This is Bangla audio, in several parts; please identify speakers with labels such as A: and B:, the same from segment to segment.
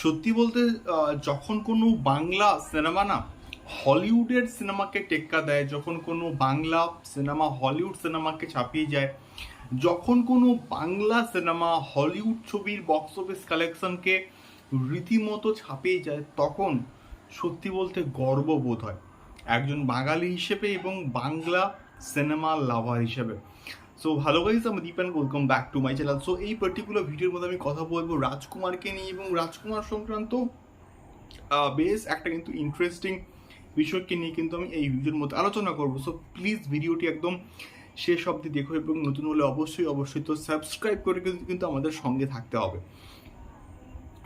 A: সত্যি বলতে যখন কোনো বাংলা সিনেমা না, হলিউডের সিনেমাকে টেক্কা দেয়, যখন কোনো বাংলা সিনেমা হলিউড সিনেমাকে ছাপিয়ে যায়, যখন কোনো বাংলা সিনেমা হলিউড ছবির বক্স অফিস কালেকশনকে রীতিমতো ছাপিয়ে যায়, তখন সত্যি বলতে গর্ববোধ হয়। একজন বাঙালি হিসেবে এবং বাংলা সিনেমা লাভার হিসেবে। সো ভালো গাইজ আমি Deep and welcome back to my channel so এই পার্টিকুলার ভিডিওর মধ্যে আমি কথা বলব রাজকুমারকে নিয়ে এবং রাজকুমার সংক্রান্ত বেশ একটা কিন্তু ইন্টারেস্টিং বিষয়কে নিয়ে কিন্তু আমি এই ভিডিওর মধ্যে আলোচনা করব। সো প্লিজ ভিডিওটি একদম শেষ অব্দি দেখো এবং নতুন হলে অবশ্যই অবশ্যই তো সাবস্ক্রাইব করে কিন্তু- কিন্তু আমাদের সঙ্গে থাকতে হবে।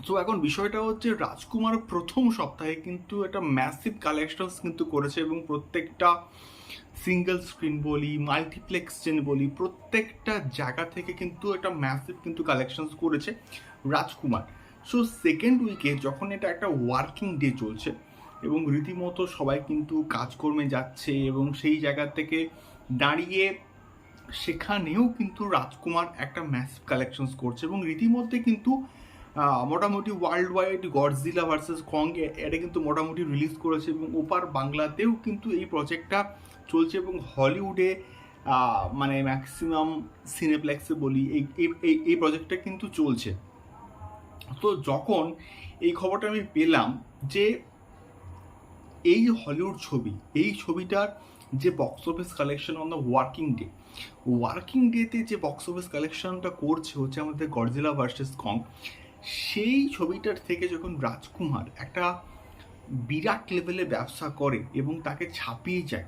A: তো এখন বিষয়টা হচ্ছে রাজকুমার প্রথম সপ্তাহে কিন্তু একটা ম্যাসিভ কালেকশনস কিন্তু করেছে এবং প্রত্যেকটা সিঙ্গেল স্ক্রিন বলি মাল্টিপ্লেক্স চেন বলি, প্রত্যেকটা জায়গা থেকে কিন্তু একটা ম্যাসিভ কিন্তু কালেকশনস করেছে রাজকুমার। সো সেকেন্ড উইকে যখন এটা একটা ওয়ার্কিং ডে চলছে এবং রীতিমতো সবাই কিন্তু কাজকর্মে যাচ্ছে এবং সেই জায়গা থেকে দাঁড়িয়ে সেখানেও কিন্তু রাজকুমার একটা ম্যাসিভ কালেকশনস করছে এবং রীতিমধ্যে কিন্তু মোটামুটি world wide Godzilla versus Kong এটা কিন্তু মোটামুটি রিলিজ করেছে এবং ওপার বাংলাতেও কিন্তু এই প্রজেক্টটা চলছে এবং হলিউডে মানে ম্যাক্সিমাম সিনেপ্লেক্সে বলি, এই, এই- এই এই প্রজেক্টটা কিন্তু চলছে। তো যখন এই খবরটা আমি পেলাম যে এই হলিউড ছবি, এই ছবিটার যে box office collection on the working day working ডেতে যে বক্স অফিস কালেকশনটা করছে হচ্ছে আমাদের গডজিলা ভার্সেস কং সেই ছবিটার থেকে যখন রাজকুমার একটা বিরাট লেভেলে ব্যবসা করে এবং তাকে ছাপিয়ে যায়,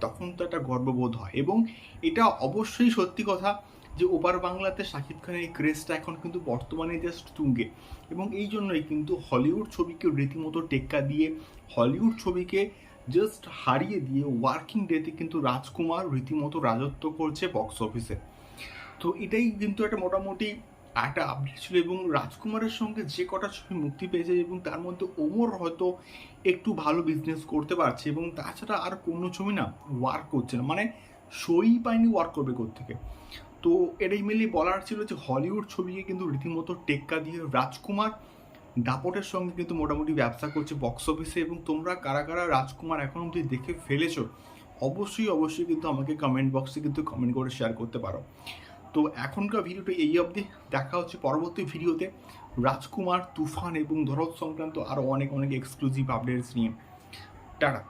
A: তখন তো একটা গর্ববোধ হয়। এবং এটা অবশ্যই সত্যি কথা যে ওপার বাংলাতে শাকিব খানের এই ক্রেজটা এখন কিন্তু বর্তমানে জাস্ট তুঙ্গে। এবং এই জন্যই কিন্তু হলিউড ছবিকে রীতিমতো টেক্কা দিয়ে, হলিউড ছবিকে জাস্ট হারিয়ে দিয়ে ওয়ার্কিং ডেতে কিন্তু রাজকুমার রীতিমতো রাজত্ব করছে বক্স অফিসে তো এটাই কিন্তু একটা মোটামুটি একটা আপডেট ছিল এবং রাজকুমারের সঙ্গে যে কটা ছবি মুক্তি পেয়েছে এবং তার মধ্যে ওমর হয়তো একটু ভালো বিজনেস করতে পারছে এবং তাছাড়া আর কোনো ছবি না ওয়ার্ক করছে না। মানে সই পায়নি ওয়ার্ক করবে থেকে তো এটাই মিলিয়ে বলার ছিল যে হলিউড ছবিকে কিন্তু রীতিমতো টেক্কা দিয়ে রাজকুমার দাপটের সঙ্গে কিন্তু মোটামুটি ব্যবসা করছে বক্স অফিসে এবং তোমরা কারা কারা রাজকুমার এখন অবধি দেখে ফেলেছো, অবশ্যই অবশ্যই কিন্তু আমাকে কমেন্ট বক্সে কিন্তু কমেন্ট করে শেয়ার করতে পারো। তো এখনকার ভিডিওটা এই অবধি। দেখা হচ্ছে পরবর্তী ভিডিওতে। রাজকুমার, তুফান এবং ধরত সংক্রান্ত আরও অনেক অনেক এক্সক্লুসিভ আপডেটস নিয়ে। টাটা।